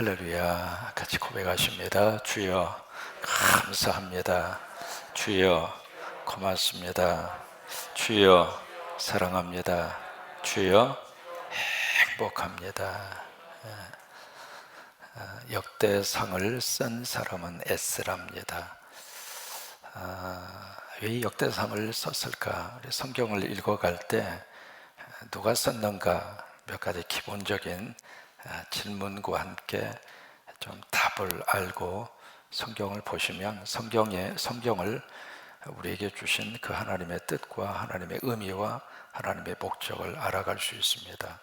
할렐루야. 같이 고백하십니다. 주여, 감사합니다. 주여, 고맙습니다. 주여, 사랑합니다. 주여, 행복합니다. 아, 역대상을 쓴 사람은 에스랍니다. 아, 왜 역대상을 썼을까? 성경을 읽어갈 때 누가 썼는가 몇 가지 기본적인 아, 질문과 함께 좀 답을 알고 성경을 보시면 성경의 성경을 우리에게 주신 그 하나님의 뜻과 하나님의 의미와 하나님의 목적을 알아갈 수 있습니다.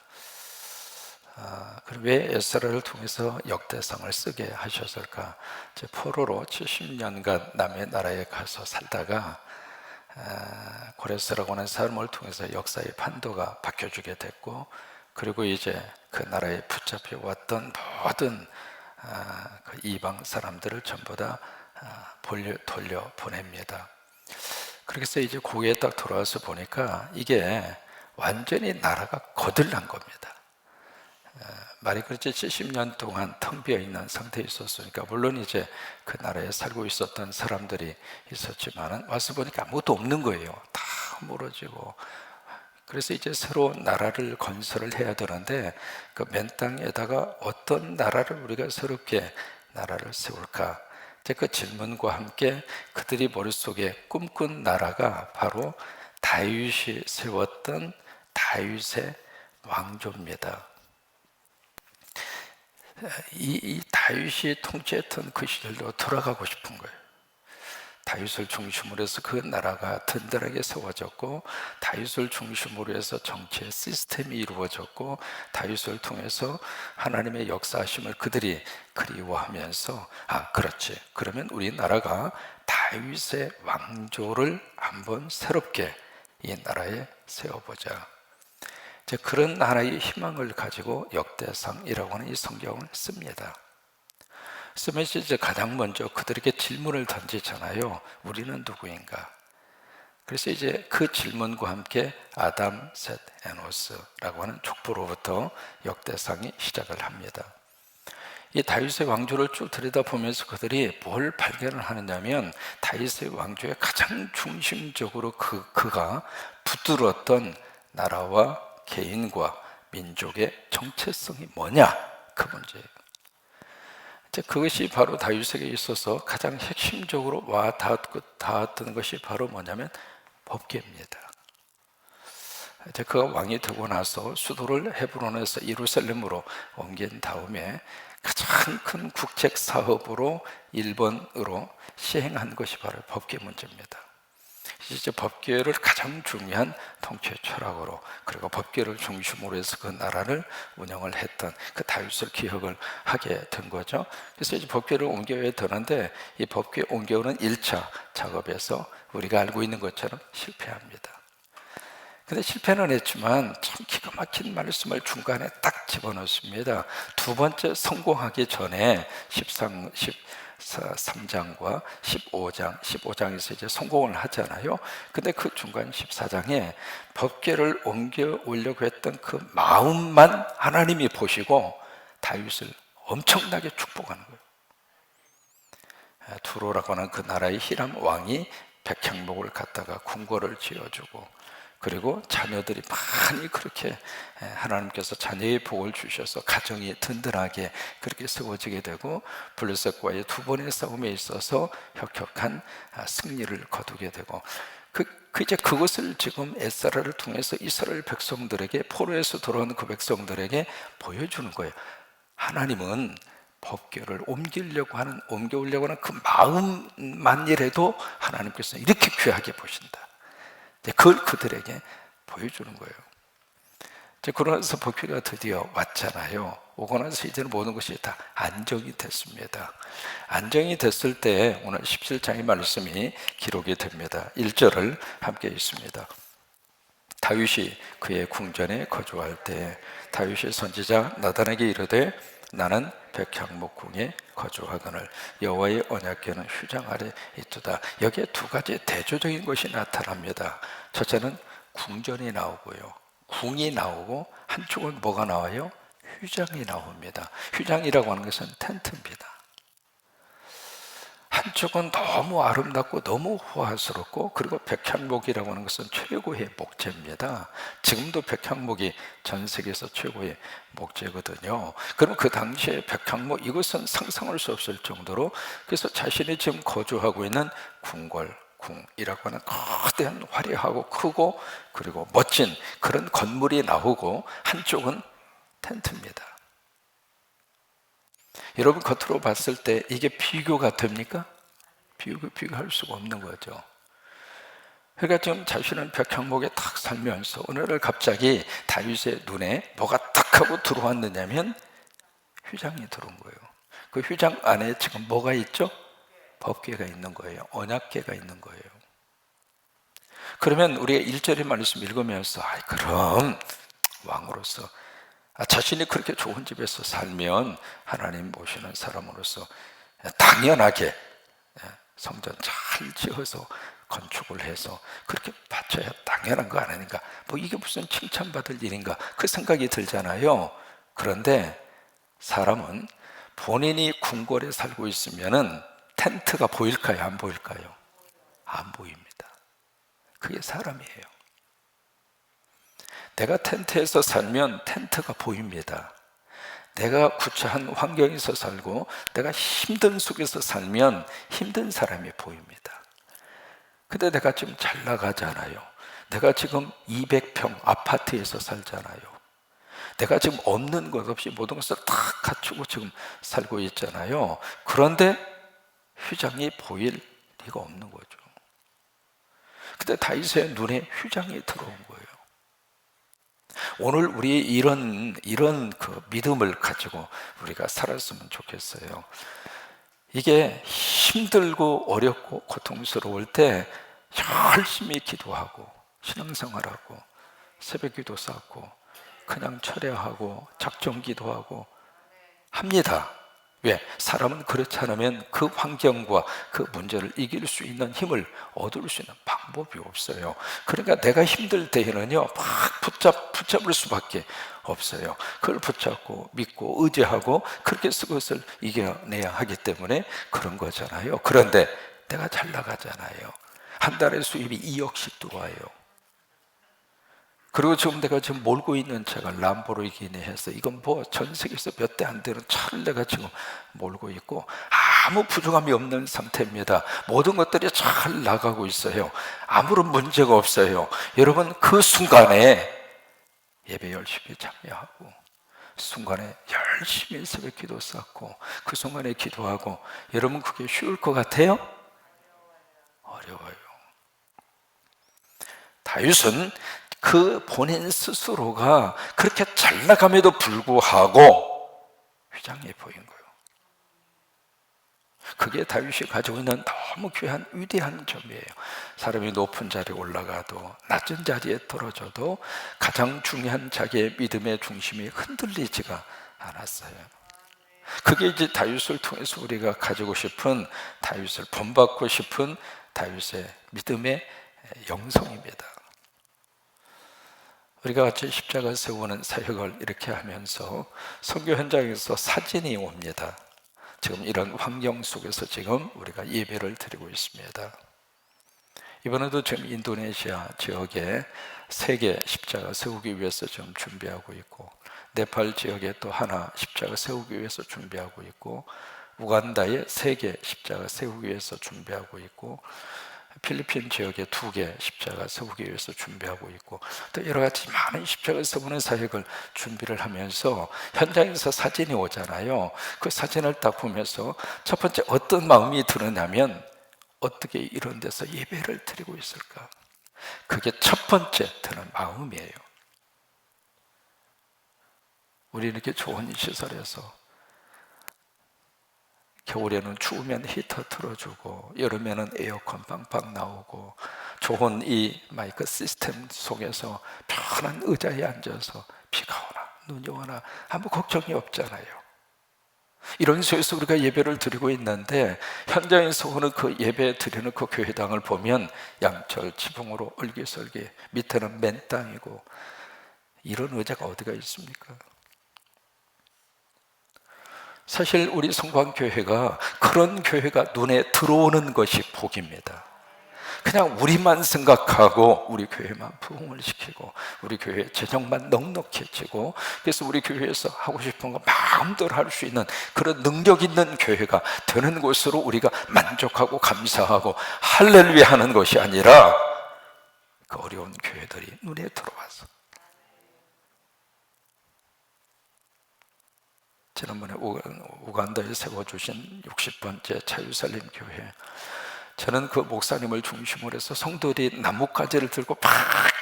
아, 그럼 왜 에스라를 통해서 역대성을 쓰게 하셨을까? 제 포로로 70년간 남의 나라에 가서 살다가 아, 고레스라고 하는 사람을 통해서 역사의 판도가 바뀌어주게 됐고 그리고 이제 그 나라에 붙잡혀 왔던 모든 아, 그 이방 사람들을 전부 다 아, 돌려 보냅니다. 그래서 이제 고개에 딱 돌아와서 보니까 이게 완전히 나라가 거들난 겁니다. 아, 말이 그렇지 70년 동안 텅 비어 있는 상태에 있었으니까 물론 이제 그 나라에 살고 있었던 사람들이 있었지만 와서 보니까 아무것도 없는 거예요. 다 무너지고 그래서 이제 새로운 나라를 건설을 해야 되는데 그 맨 땅에다가 어떤 나라를 우리가 새롭게 나라를 세울까? 그 질문과 함께 그들이 머릿속에 꿈꾼 나라가 바로 다윗이 세웠던 다윗의 왕조입니다. 이, 이 다윗이 통치했던 그 시절로 돌아가고 싶은 거예요. 다윗을 중심으로 해서 그 나라가 든든하게 세워졌고 다윗을 중심으로 해서 정치의 시스템이 이루어졌고 다윗을 통해서 하나님의 역사하심을 그들이 그리워하면서 아 그렇지 그러면 우리 나라가 다윗의 왕조를 한번 새롭게 이 나라에 세워보자 이제 그런 나라의 희망을 가지고 역대상이라고 하는 이 성경을 씁니다. 이제 가장 먼저 그들에게 질문을 던지잖아요. 우리는 누구인가? 그래서 이제 그 질문과 함께 아담, 셋, 에노스라고 하는 족보로부터 역대상이 시작을 합니다. 이 다윗의 왕조를 쭉 들여다보면서 그들이 뭘 발견을 하느냐면 다윗의 왕조의 가장 중심적으로 그, 그가 붙들었던 나라와 개인과 민족의 정체성이 뭐냐? 그 문제예요. 그것이 바로 다윗에게 있어서 가장 핵심적으로 와 닿았던 것이 바로 뭐냐면 법계입니다. 그가 왕이 되고 나서 수도를 헤브론에서 예루살렘으로 옮긴 다음에 가장 큰 국책 사업으로 일본으로 시행한 것이 바로 법계 문제입니다. 이제 법계를 가장 중요한 통치 철학으로 그리고 법계를 중심으로 해서 그 나라를 운영을 했던 그 다윗을 기억을 하게 된 거죠. 그래서 이제 법계를 옮겨야 되는데 이 법계 옮겨오는 1차 작업에서 우리가 알고 있는 것처럼 실패합니다. 근데 실패는 했지만 참 기가 막힌 말씀을 중간에 딱 집어넣습니다. 두 번째 성공하기 전에 13, 10, 3장과 15장, 15장에서 이제 성공을 하잖아요. 근데 그 중간 14장에 법계를 옮겨 오려고 했던 그 마음만 하나님이 보시고 다윗을 엄청나게 축복하는 거예요. 두로라고 하는 그 나라의 히람 왕이 백향목을 갖다가 궁궐을 지어주고 그리고 자녀들이 많이 그렇게 하나님께서 자녀의 복을 주셔서 가정이 든든하게 그렇게 세워지게 되고 블레셋과의 두 번의 싸움에 있어서 혁혁한 아, 승리를 거두게 되고 그, 그 이제 그것을 지금 에스라를 통해서 이스라엘 백성들에게 포로에서 돌아온 그 백성들에게 보여주는 거예요. 하나님은 법궤를 옮기려고 하는 옮겨오려고 하는 그 마음만이라도 하나님께서 이렇게 귀하게 보신다. 그걸 그들에게 보여주는 거예요. 그러면서 복귀가 드디어 왔잖아요. 오고 나서 이제는 모든 것이 다 안정이 됐습니다. 안정이 됐을 때 오늘 17장의 말씀이 기록이 됩니다. 1절을 함께 있습니다. 다윗이 그의 궁전에 거주할 때 다윗이 선지자 나단에게 이르되 나는 백향목궁에 거주하거늘 여호와의 언약궤는 휴장 아래 있도다. 여기에 두 가지 대조적인 것이 나타납니다. 첫째는 궁전이 나오고요. 궁이 나오고 한쪽은 뭐가 나와요? 휘장이 나옵니다. 휘장이라고 하는 것은 텐트입니다. 한쪽은 너무 아름답고 너무 호화스럽고 그리고 백향목이라고 하는 것은 최고의 목재입니다. 지금도 백향목이 전 세계에서 최고의 목재거든요. 그럼 그 당시에 백향목 이것은 상상할 수 없을 정도로 그래서 자신이 지금 거주하고 있는 궁궐 궁이라고 하는 거대한 화려하고 크고 그리고 멋진 그런 건물이 나오고 한쪽은 텐트입니다. 여러분 겉으로 봤을 때 이게 비교가 됩니까? 비교, 비교할 수가 없는 거죠. 그러니까 지금 자신은 벽향목에 탁 살면서 오늘을 갑자기 다윗의 눈에 뭐가 탁 하고 들어왔느냐면 휘장이 들어온 거예요. 그 휘장 안에 지금 뭐가 있죠? 법궤가 있는 거예요. 언약궤가 있는 거예요. 그러면 우리가 1절의 말씀 읽으면서 아 그럼 왕으로서 아, 자신이 그렇게 좋은 집에서 살면 하나님 모시는 사람으로서 당연하게 예, 성전 잘 지어서 건축을 해서 그렇게 바쳐야 당연한 거 아닌가? 뭐 이게 무슨 칭찬받을 일인가? 그 생각이 들잖아요. 그런데 사람은 본인이 궁궐에 살고 있으면은 텐트가 보일까요? 안 보일까요? 안 보입니다. 그게 사람이에요. 내가 텐트에서 살면 텐트가 보입니다. 내가 구차한 환경에서 살고 내가 힘든 속에서 살면 힘든 사람이 보입니다. 근데 내가 지금 잘 나가잖아요. 내가 지금 200평 아파트에서 살잖아요. 내가 지금 없는 것 없이 모든 것을 다 갖추고 지금 살고 있잖아요. 그런데 휘장이 보일 리가 없는 거죠. 근데 다윗의 눈에 휘장이 들어온 거예요. 오늘 우리 이런 이런 그 믿음을 가지고 우리가 살았으면 좋겠어요. 이게 힘들고 어렵고 고통스러울 때 열심히 기도하고 신앙생활하고 새벽기도 쌓고 그냥 철야하고 작정 기도하고 합니다. 왜? 사람은 그렇지 않으면 그 환경과 그 문제를 이길 수 있는 힘을 얻을 수 있는 방법이 없어요. 그러니까 내가 힘들 때에는요, 막 붙잡, 붙잡을 수밖에 없어요. 그걸 붙잡고 믿고 의지하고 그렇게 그것을 이겨내야 하기 때문에 그런 거잖아요. 그런데 내가 잘 나가잖아요. 한 달에 수입이 2억씩 들어와요. 그리고 지금 내가 지금 몰고 있는 차가 람보르기니 해서 이건 뭐 전 세계에서 몇 대 안 되는 차를 내가 지금 몰고 있고 아무 부족함이 없는 상태입니다. 모든 것들이 잘 나가고 있어요. 아무런 문제가 없어요. 여러분 그 순간에 예배 열심히 참여하고 순간에 열심히 새벽 기도 쌓고 그 순간에 기도하고 여러분 그게 쉬울 것 같아요? 어려워요. 다윗은 그 본인 스스로가 그렇게 잘 나감에도 불구하고 휘장해 보인 거예요. 그게 다윗이 가지고 있는 너무 귀한 위대한 점이에요. 사람이 높은 자리에 올라가도 낮은 자리에 떨어져도 가장 중요한 자기의 믿음의 중심이 흔들리지가 않았어요. 그게 이제 다윗을 통해서 우리가 가지고 싶은 다윗을 본받고 싶은 다윗의 믿음의 영성입니다. 우리가 같이 십자가 세우는 사역을 이렇게 하면서 선교 현장에서 사진이 옵니다. 지금 이런 환경 속에서 지금 우리가 예배를 드리고 있습니다. 이번에도 지금 인도네시아 지역에 세계 십자가 세우기 위해서 지금 준비하고 있고 네팔 지역에 또 하나 십자가 세우기 위해서 준비하고 있고 우간다에 세계 십자가 세우기 위해서 준비하고 있고 필리핀 지역에 두 개 십자가 위해서 준비하고 있고 또 여러 가지 많은 십자가 세우는 사역을 준비를 하면서 현장에서 사진이 오잖아요. 그 사진을 딱 보면서 첫 번째 어떤 마음이 드느냐면 어떻게 이런 데서 예배를 드리고 있을까? 그게 첫 번째 드는 마음이에요. 우리 이렇게 좋은 시설에서 겨울에는 추우면 히터 틀어주고 여름에는 에어컨 빵빵 나오고 좋은 이 마이크 시스템 속에서 편한 의자에 앉아서 비가 오나 눈이 오나 아무 걱정이 없잖아요. 이런 속에서 우리가 예배를 드리고 있는데 현장에서 오는 그 예배 드리는 그 교회당을 보면 양철 지붕으로 얼기설기 밑에는 맨 땅이고 이런 의자가 어디가 있습니까? 사실 우리 성광교회가 그런 교회가 눈에 들어오는 것이 복입니다. 그냥 우리만 생각하고 우리 교회만 부흥을 시키고 우리 교회 재정만 넉넉해지고 그래서 우리 교회에서 하고 싶은 거 마음대로 할 수 있는 그런 능력 있는 교회가 되는 곳으로 우리가 만족하고 감사하고 할렐루야 하는 것이 아니라 그 어려운 교회들이 눈에 들어와서 지난번에 우간다에 세워주신 60번째 차유살림 교회. 저는 그 목사님을 중심으로 해서 성도들이 나뭇가지를 들고 막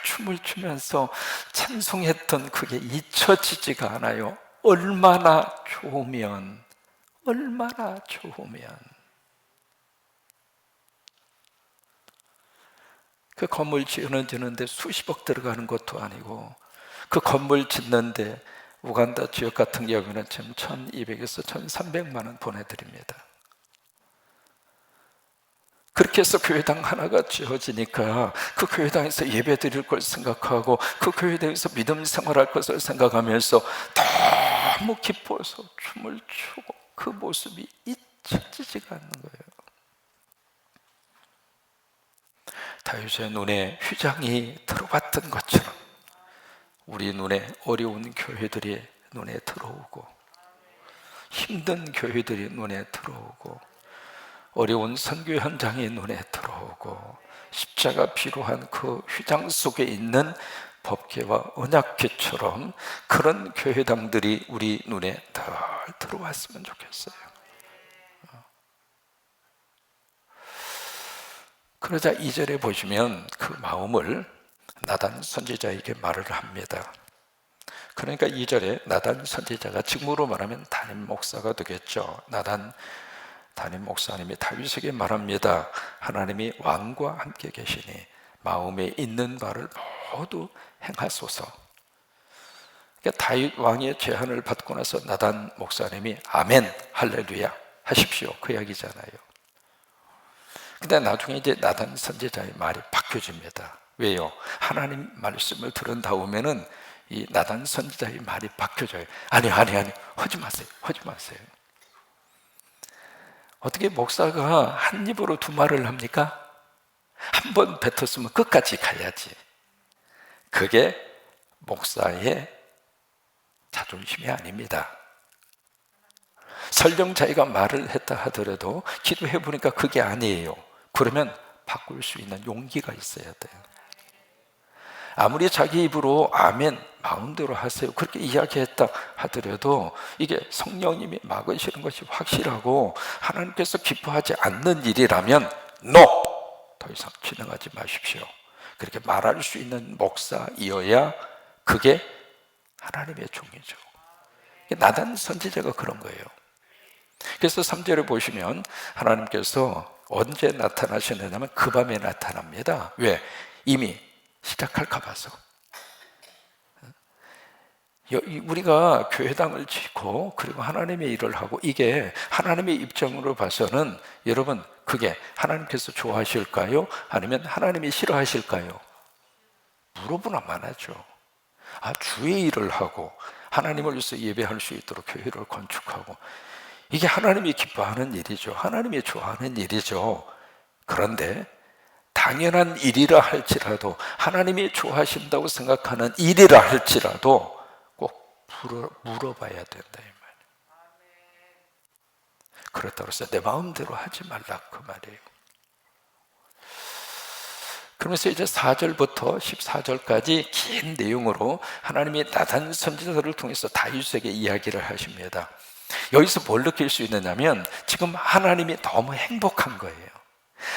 춤을 추면서 찬송했던 그게 잊혀지지가 않아요. 얼마나 좋으면 얼마나 좋으면. 그 건물 지어지는데 수십억 들어가는 것도 아니고 그 건물 짓는데 우간다 지역 같은 경우는 지금 1200에서 1300만 원 보내드립니다. 그렇게 해서 교회당 하나가 지어지니까 그 교회당에서 예배 드릴 걸 생각하고 그 교회당에서 믿음 생활할 것을 생각하면서 너무 기뻐서 춤을 추고 그 모습이 잊혀지지가 않는 거예요. 다윗의 눈에 휘장이 들어왔던 것처럼 우리 눈에 어려운 교회들이 눈에 들어오고 힘든 교회들이 눈에 들어오고 어려운 선교 현장이 눈에 들어오고 십자가 필요한 그 휘장 속에 있는 법계와 언약계처럼 그런 교회당들이 우리 눈에 덜 들어왔으면 좋겠어요. 그러자 이절에 보시면 그 마음을 나단 선지자에게 말을 합니다. 그러니까 이절에 나단 선지자가 직무로 말하면 담임 목사가 되겠죠. 나단 담임 목사님이 다윗에게 말합니다. 하나님이 왕과 함께 계시니 마음에 있는 바를 모두 행하소서. 그러니까 다윗 왕의 제안을 받고 나서 나단 목사님이 아멘 할렐루야 하십시오 그 이야기잖아요. 근데 나중에 이제 나단 선지자의 말이 바뀌어집니다. 왜요? 하나님 말씀을 들은 다음에는 이 나단 선지자의 말이 바뀌어져요. 아니 아니 아니 하지 마세요. 하지 마세요. 어떻게 목사가 한 입으로 두 말을 합니까? 한 번 뱉었으면 끝까지 가야지. 그게 목사의 자존심이 아닙니다. 설령 자기가 말을 했다 하더라도 기도해 보니까 그게 아니에요. 그러면 바꿀 수 있는 용기가 있어야 돼요. 아무리 자기 입으로 아멘 마음대로 하세요. 그렇게 이야기했다 하더라도 이게 성령님이 막으시는 것이 확실하고 하나님께서 기뻐하지 않는 일이라면 NO! 더 이상 진행하지 마십시오. 그렇게 말할 수 있는 목사이어야 그게 하나님의 종이죠. 나단 선지자가 그런 거예요. 그래서 3절에 보시면 하나님께서 언제 나타나시느냐면 그 밤에 나타납니다. 왜? 이미 시작할까 봐서 우리가 교회당을 짓고 그리고 하나님의 일을 하고 이게 하나님의 입장으로 봐서는 여러분 그게 하나님께서 좋아하실까요? 아니면 하나님이 싫어하실까요? 물어보나만 하죠 아 주의 일을 하고 하나님을 위해서 예배할 수 있도록 교회를 건축하고 이게 하나님이 기뻐하는 일이죠 하나님이 좋아하는 일이죠 그런데 당연한 일이라 할지라도 하나님이 좋아하신다고 생각하는 일이라 할지라도 꼭 물어, 물어봐야 된다 이 말. 그렇다고 해서 내 마음대로 하지 말라 그 말이에요. 그러면서 이제 4절부터 14절까지 긴 내용으로 하나님이 나단 선지자들을 통해서 다윗에게 이야기를 하십니다. 여기서 뭘 느낄 수 있느냐면 지금 하나님이 너무 행복한 거예요.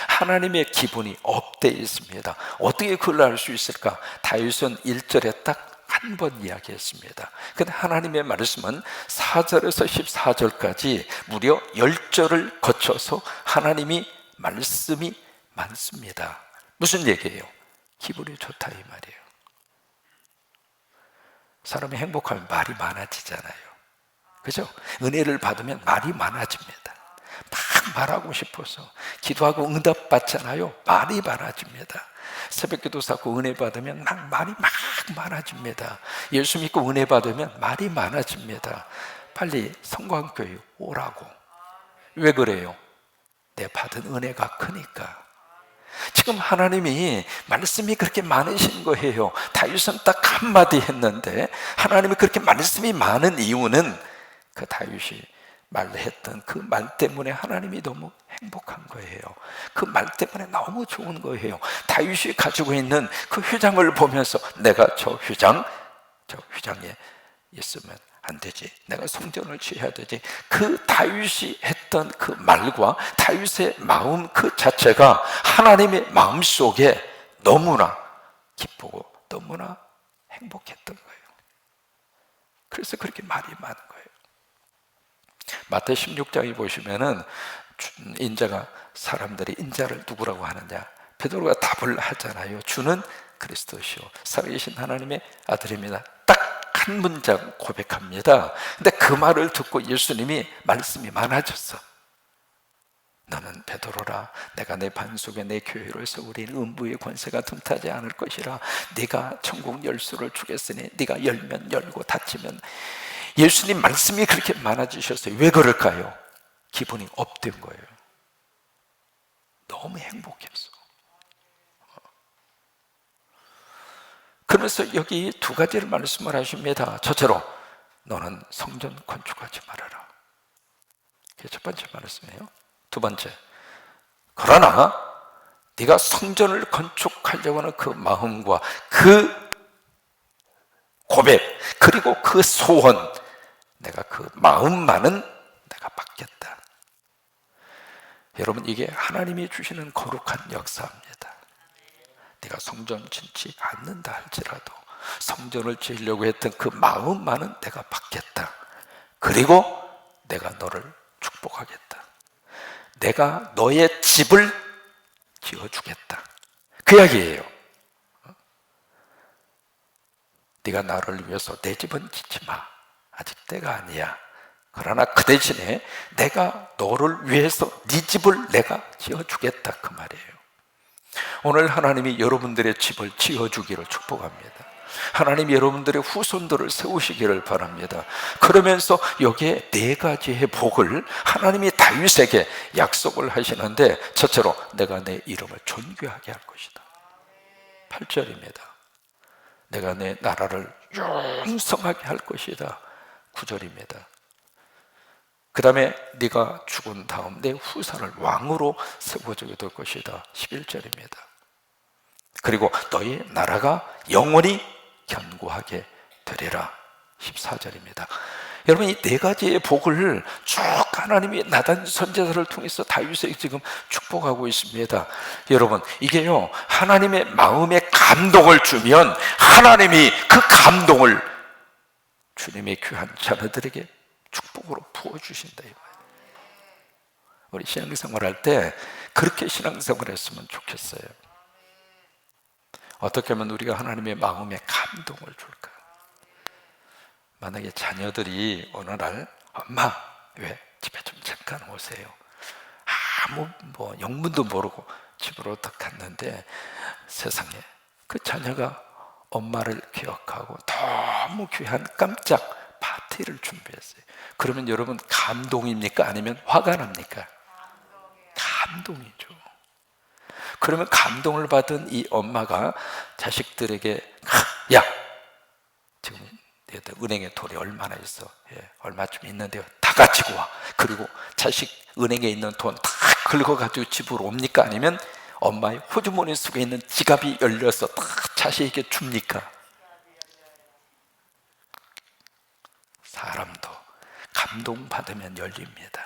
하나님의 기분이 업돼 있습니다. 어떻게 그걸 알 수 있을까? 다윗은 1절에 딱 한 번 이야기했습니다. 근데 하나님의 말씀은 4절에서 14절까지 무려 10절을 거쳐서 하나님이 말씀이 많습니다. 무슨 얘기예요? 기분이 좋다 이 말이에요. 사람이 행복하면 말이 많아지잖아요. 그죠? 은혜를 받으면 말이 많아집니다. 막 말하고 싶어서 기도하고 응답 받잖아요. 말이 많아집니다. 새벽 기도 사고 은혜 받으면 막 말이 막 많아집니다. 예수 믿고 은혜 받으면 말이 많아집니다. 빨리 성광교회 오라고. 왜 그래요? 내 받은 은혜가 크니까. 지금 하나님이 말씀이 그렇게 많으신 거예요. 다윗은 딱 한마디 했는데 하나님이 그렇게 말씀이 많은 이유는 그 다윗이 말했던 그 말 때문에 하나님이 너무 행복한 거예요. 그 말 때문에 너무 좋은 거예요. 다윗이 가지고 있는 그 휘장을 보면서 내가 저 휘장, 저 휘장에 있으면 안 되지. 내가 성전을 취해야 되지. 그 다윗이 했던 그 말과 다윗의 마음 그 자체가 하나님의 마음 속에 너무나 기쁘고 너무나 행복했던 거예요. 그래서 그렇게 말이 많은 거예요. 마태 16장에 보시면은 인자가 사람들이 인자를 누구라고 하느냐? 베드로가 답을 하잖아요. 주는 그리스도시요 살아계신 하나님의 아들입니다. 딱 한 문장 고백합니다. 근데 그 말을 듣고 예수님이 말씀이 많아졌어. 너는 베드로라 내가 내 반석에 내 교회를 세우리니 음부의 권세가 틈타지 않을 것이라 네가 천국 열쇠를 주겠으니 네가 열면 열고 닫히면 예수님 말씀이 그렇게 많아지셨어요. 왜 그럴까요? 기분이 업된 거예요. 너무 행복했어. 그러면서 여기 두 가지를 말씀을 하십니다. 첫째로 너는 성전 건축하지 말아라. 그게 첫 번째 말씀이에요. 두 번째, 그러나 네가 성전을 건축하려고 하는 그 마음과 그 고백 그리고 그 소원 내가 그 마음만은 내가 받겠다. 여러분 이게 하나님이 주시는 거룩한 역사입니다. 네가 성전 짓지 않는다 할지라도 성전을 지으려고 했던 그 마음만은 내가 받겠다. 그리고 내가 너를 축복하겠다. 내가 너의 집을 지어주겠다. 그 이야기예요. 네가 나를 위해서 내 집은 짓지 마. 아직 때가 아니야. 그러나 그 대신에 내가 너를 위해서 네 집을 내가 지어주겠다. 그 말이에요. 오늘 하나님이 여러분들의 집을 지어주기를 축복합니다. 하나님 여러분들의 후손들을 세우시기를 바랍니다. 그러면서 여기에 네 가지의 복을 하나님이 다윗에게 약속을 하시는데 첫째로 내가 내 이름을 존귀하게 할 것이다. 8절입니다. 내가 내 나라를 영성하게 할 것이다. 9절입니다. 그 다음에 네가 죽은 다음 내 후사를 왕으로 세워주게 될 것이다. 11절입니다. 그리고 너희 나라가 영원히 견고하게 되리라 14절입니다 여러분 이 네 가지의 복을 쭉 하나님이 나단 선제자를 통해서 다윗에게 지금 축복하고 있습니다 여러분 이게요 하나님의 마음에 감동을 주면 하나님이 그 감동을 주님의 귀한 자녀들에게 축복으로 부어주신다 우리 신앙생활 할때 그렇게 신앙생활 했으면 좋겠어요 어떻게 하면 우리가 하나님의 마음에 감동을 줄까? 만약에 자녀들이 어느 날 엄마 왜 집에 좀 잠깐 오세요. 아무 뭐 영문도 모르고 집으로 딱 갔는데 세상에 그 자녀가 엄마를 기억하고 너무 귀한 깜짝 파티를 준비했어요. 그러면 여러분 감동입니까? 아니면 화가 납니까? 감동이죠. 그러면 감동을 받은 이 엄마가 자식들에게 야 지금 은행에 돈이 얼마나 있어? 예, 얼마쯤 있는데요. 다 가지고 와. 그리고 자식 은행에 있는 돈 다 긁어가지고 집으로 옵니까? 아니면 엄마의 호주머니 속에 있는 지갑이 열려서 다 자식에게 줍니까? 사람도 감동받으면 열립니다.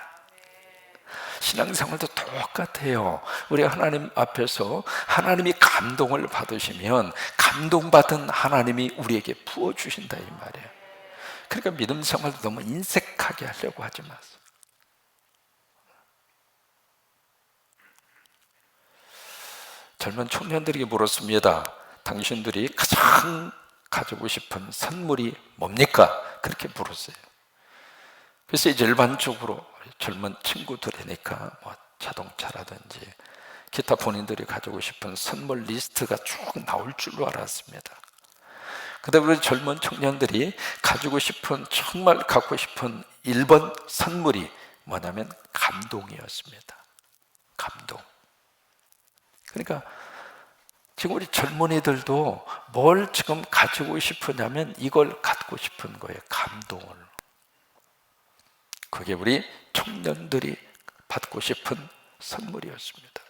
신앙생활도 똑같아요. 우리 하나님 앞에서 하나님이 감동을 받으시면 감동받은 하나님이 우리에게 부어주신다 이 말이에요. 그러니까 믿음 생활도 너무 인색하게 하려고 하지 마세요. 젊은 청년들에게 물었습니다. 당신들이 가장 가지고 싶은 선물이 뭡니까? 그렇게 물었어요. 그래서 이제 일반적으로 젊은 친구들이니까 뭐 자동차라든지 기타 본인들이 가지고 싶은 선물 리스트가 쭉 나올 줄로 알았습니다. 근데 우리 젊은 청년들이 가지고 싶은 정말 갖고 싶은 1번 선물이 뭐냐면 감동이었습니다. 감동. 그러니까 지금 우리 젊은이들도 뭘 지금 가지고 싶으냐면 이걸 갖고 싶은 거예요. 감동을. 그게 우리 청년들이 받고 싶은 선물이었습니다.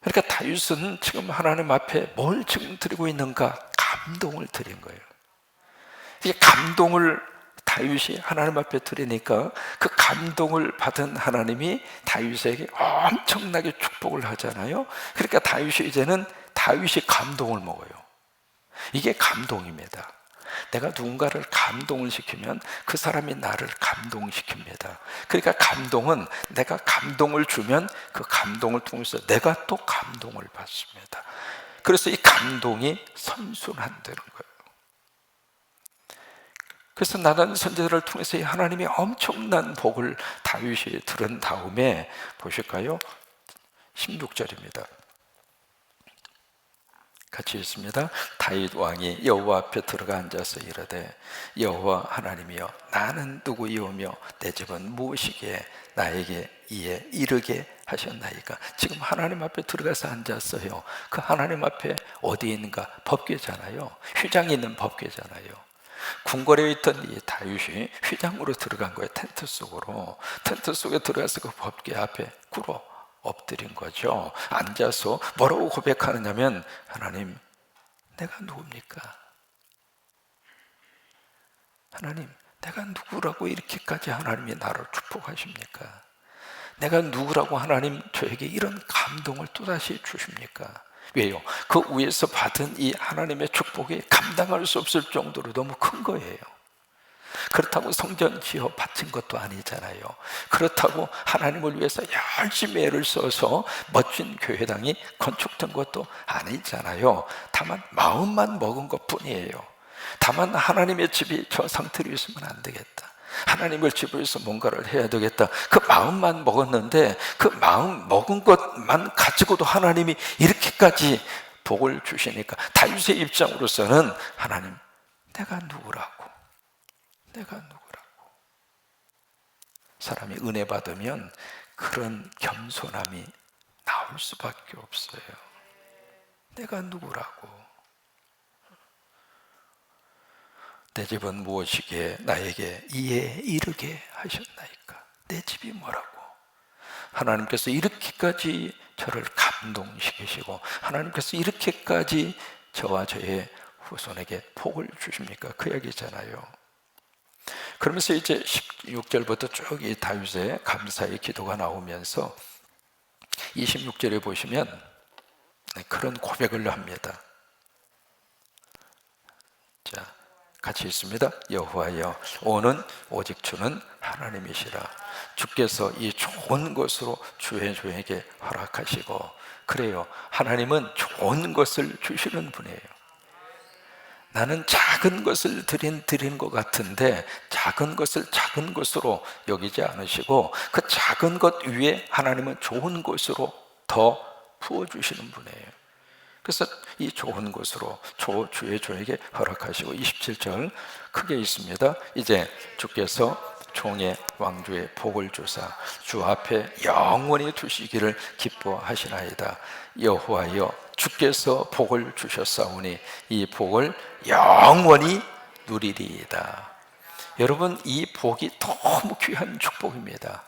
그러니까 다윗은 지금 하나님 앞에 뭘 지금 드리고 있는가? 감동을 드린 거예요. 이 감동을 다윗이 하나님 앞에 드리니까 그 감동을 받은 하나님이 다윗에게 엄청나게 축복을 하잖아요. 그러니까 다윗이 이제는 다윗이 감동을 먹어요. 이게 감동입니다. 내가 누군가를 감동을 시키면 그 사람이 나를 감동시킵니다. 그러니까 감동은 내가 감동을 주면 그 감동을 통해서 내가 또 감동을 받습니다. 그래서 이 감동이 선순환되는 거예요. 그래서 나단 선제들을 통해서 하나님이 엄청난 복을 다윗이 들은 다음에 보실까요? 16절입니다. 같이 있습니다. 다윗 왕이 여호와 앞에 들어가 앉아서 이르되 여호와 하나님이여 나는 누구이오며 내 집은 무엇이기에 나에게 이에 이르게 하셨나이까 지금 하나님 앞에 들어가서 앉았어요. 그 하나님 앞에 어디 있는가 법궤잖아요. 휘장이 있는 법궤잖아요. 궁궐에 있던 이 다윗이 휘장으로 들어간 거예요. 텐트 속으로 텐트 속에 들어가서 그 법궤 앞에 꿇어 엎드린 거죠. 앉아서 뭐라고 고백하느냐면 하나님 내가 누굽니까? 하나님 내가 누구라고 이렇게까지 하나님이 나를 축복하십니까? 내가 누구라고 하나님 저에게 이런 감동을 또다시 주십니까? 왜요? 그 위에서 받은 이 하나님의 축복이 감당할 수 없을 정도로 너무 큰 거예요. 그렇다고 성전 지어 바친 것도 아니잖아요. 그렇다고 하나님을 위해서 열심히 애를 써서 멋진 교회당이 건축된 것도 아니잖아요. 다만 마음만 먹은 것 뿐이에요. 다만 하나님의 집이 저 상태로 있으면 안 되겠다. 하나님을 집에서 뭔가를 해야 되겠다. 그 마음만 먹었는데 그 마음 먹은 것만 가지고도 하나님이 이렇게까지 복을 주시니까 다윗의 입장으로서는 하나님 내가 누구라고 내가 누구라고 사람이 은혜 받으면 그런 겸손함이 나올 수밖에 없어요. 내가 누구라고 내 집은 무엇이기에 나에게 이에 이르게 하셨나이까? 내 집이 뭐라고? 하나님께서 이렇게까지 저를 감동시키시고 하나님께서 이렇게까지 저와 저의 후손에게 복을 주십니까? 그 얘기잖아요. 그러면서 이제 16절부터 쭉 이 다윗의 감사의 기도가 나오면서 26절에 보시면 그런 고백을 합니다. 자, 같이 있습니다. 여호와여 오는 오직 주는 하나님이시라. 주께서 이 좋은 것으로 주의 종에게 허락하시고 그래요. 하나님은 좋은 것을 주시는 분이에요. 나는 작은 것을 드린 드린 것 같은데 작은 것을 작은 것으로 여기지 않으시고 그 작은 것 위에 하나님은 좋은 것으로 더 부어 주시는 분이에요. 그래서 이 좋은 것으로 조, 주의 조에게 허락하시고 27절 크게 있습니다. 이제 주께서 종의 왕주의 복을 주사 주 앞에 영원히 두시기를 기뻐하시나이다. 여호와여 주께서 복을 주셨사오니 이 복을 영원히 누리리이다. 여러분 이 복이 너무 귀한 축복입니다.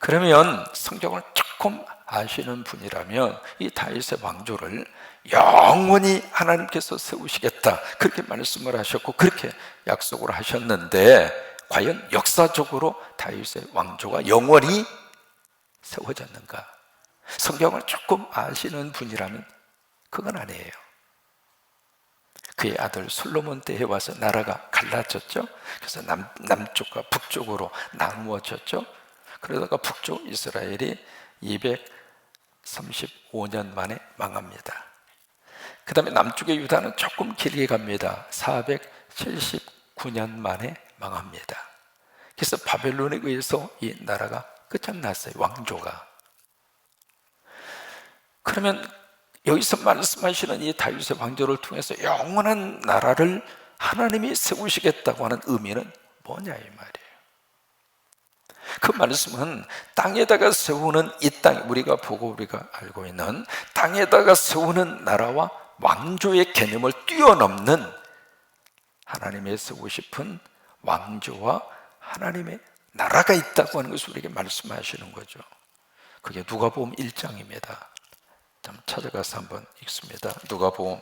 그러면 성경을 조금 아시는 분이라면 이 다윗의 왕조를 영원히 하나님께서 세우시겠다 그렇게 말씀을 하셨고 그렇게 약속을 하셨는데 과연 역사적으로 다윗의 왕조가 영원히 세워졌는가? 성경을 조금 아시는 분이라면 그건 아니에요. 그의 아들 솔로몬 때에 와서 나라가 갈라졌죠. 그래서 남, 남쪽과 북쪽으로 나누어졌죠. 그러다가 북쪽 이스라엘이 235년 만에 망합니다. 그 다음에 남쪽의 유다는 조금 길게 갑니다. 479년 만에 망합니다. 그래서 바벨론에 의해서 이 나라가 끝장났어요. 왕조가. 그러면 여기서 말씀하시는 이 다윗의 왕조를 통해서 영원한 나라를 하나님이 세우시겠다고 하는 의미는 뭐냐 이 말이에요. 그 말씀은 땅에다가 세우는 이 땅, 우리가 보고 우리가 알고 있는 땅에다가 세우는 나라와 왕조의 개념을 뛰어넘는 하나님의 쓰고 싶은 왕조와 하나님의 나라가 있다고 하는 것을 우리에게 말씀하시는 거죠. 그게 누가복음 1장입니다. 좀 찾아가서 한번 읽습니다. 누가복음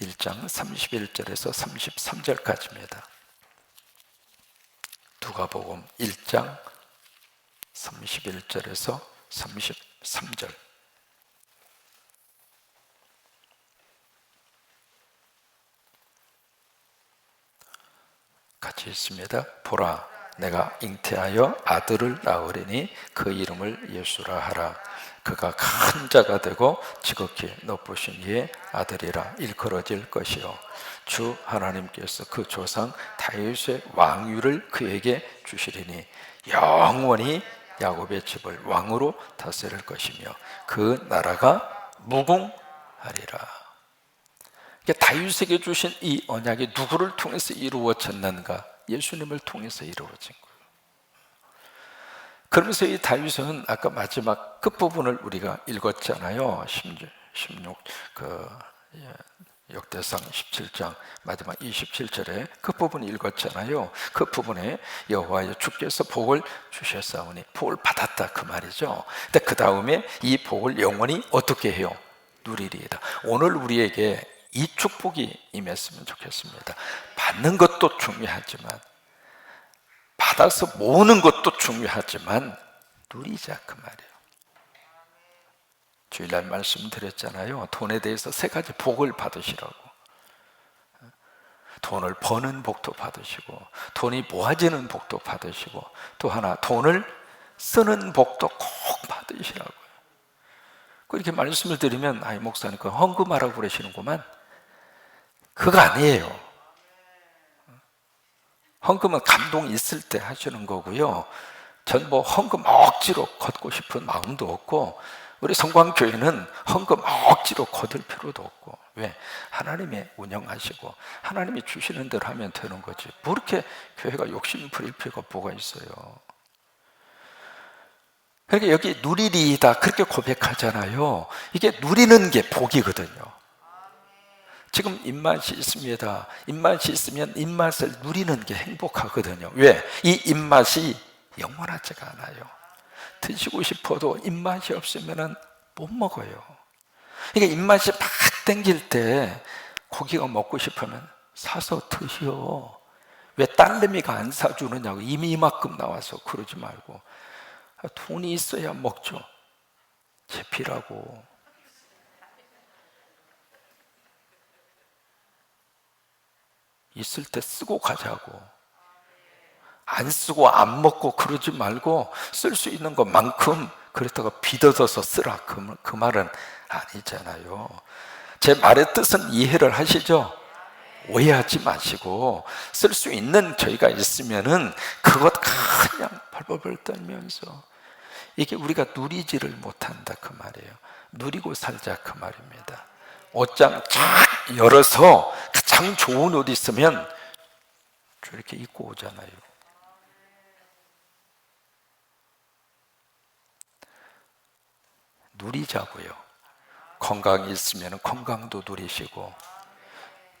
1장 31절에서 33절까지입니다. 누가복음 1장 31절에서 33절. 같이 있습니다. 보라, 내가 잉태하여 아들을 낳으리니 그 이름을 예수라 하라. 그가 큰 자가 되고 지극히 높으신 이의 아들이라 일컬어질 것이요. 주 하나님께서 그 조상 다윗의 왕위를 그에게 주시리니 영원히 야곱의 집을 왕으로 다스릴 것이며 그 나라가 무궁하리라. 다윗에게 주신 이 언약이 누구를 통해서 이루어졌는가? 예수님을 통해서 이루어진 거예요. 그러면서 이 다윗은 아까 마지막 끝부분을 우리가 읽었잖아요. 16, 그, 예, 역대상 17장 마지막 27절에 그 부분 읽었잖아요. 그 부분에 여호와여 주께서 복을 주셨사오니 복을 받았다 그 말이죠. 근데 그 다음에 이 복을 영원히 어떻게 해요? 누리리이다. 오늘 우리에게 이 축복이 임했으면 좋겠습니다. 받는 것도 중요하지만 받아서 모으는 것도 중요하지만 누리자 그 말이에요. 주일날 말씀드렸잖아요. 돈에 대해서 세 가지 복을 받으시라고. 돈을 버는 복도 받으시고, 돈이 모아지는 복도 받으시고, 또 하나 돈을 쓰는 복도 꼭 받으시라고요. 그렇게 말씀을 드리면, 아이 목사님 그 헌금하라고 그러시는구만. 그거 아니에요. 헌금은 감동이 있을 때 하시는 거고요. 전 뭐 헌금 억지로 걷고 싶은 마음도 없고, 우리 성광교회는 헌금 억지로 거둘 필요도 없고, 왜? 하나님이 운영하시고, 하나님이 주시는 대로 하면 되는 거지. 뭐 이렇게 교회가 욕심 부릴 필요가 뭐가 있어요. 그러니까 여기 누리리이다 그렇게 고백하잖아요. 이게 누리는 게 복이거든요. 지금 입맛이 있습니다. 입맛이 있으면 입맛을 누리는 게 행복하거든요. 왜? 이 입맛이 영원하지가 않아요. 드시고 싶어도 입맛이 없으면 못 먹어요. 그러니까 입맛이 막 땡길 때 고기가 먹고 싶으면 사서 드시오. 왜 딸내미가 안 사주느냐고 이미 이만큼 나와서 그러지 말고 돈이 있어야 먹죠. 제피라고. 있을 때 쓰고 가자고. 안 쓰고 안 먹고 그러지 말고 쓸 수 있는 것만큼 그랬다가 빚어서 쓰라. 그, 그 말은 아니잖아요. 제 말의 뜻은 이해를 하시죠? 오해하지 마시고 쓸 수 있는 저희가 있으면은 그것 그냥 벌벌벌 떨면서 이게 우리가 누리지를 못한다 그 말이에요. 누리고 살자 그 말입니다. 옷장 쫙 열어서 가 장 좋은 옷 있으면 저렇게 입고 오잖아요. 누리자고요. 건강이 있으면 건강도 누리시고,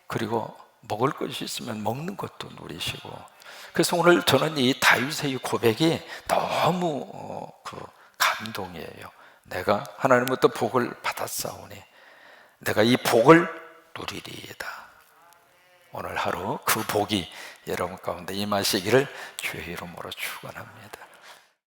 그리고 먹을 것이 있으면 먹는 것도 누리시고. 그래서 오늘 저는 이 다윗의 고백이 너무 어, 그 감동이에요. 내가 하나님부터 복을 받았사오니 내가 이 복을 누리리이다. 오늘 하루 그 복이 여러분 가운데 임하시기를 주의 이름으로 축원합니다.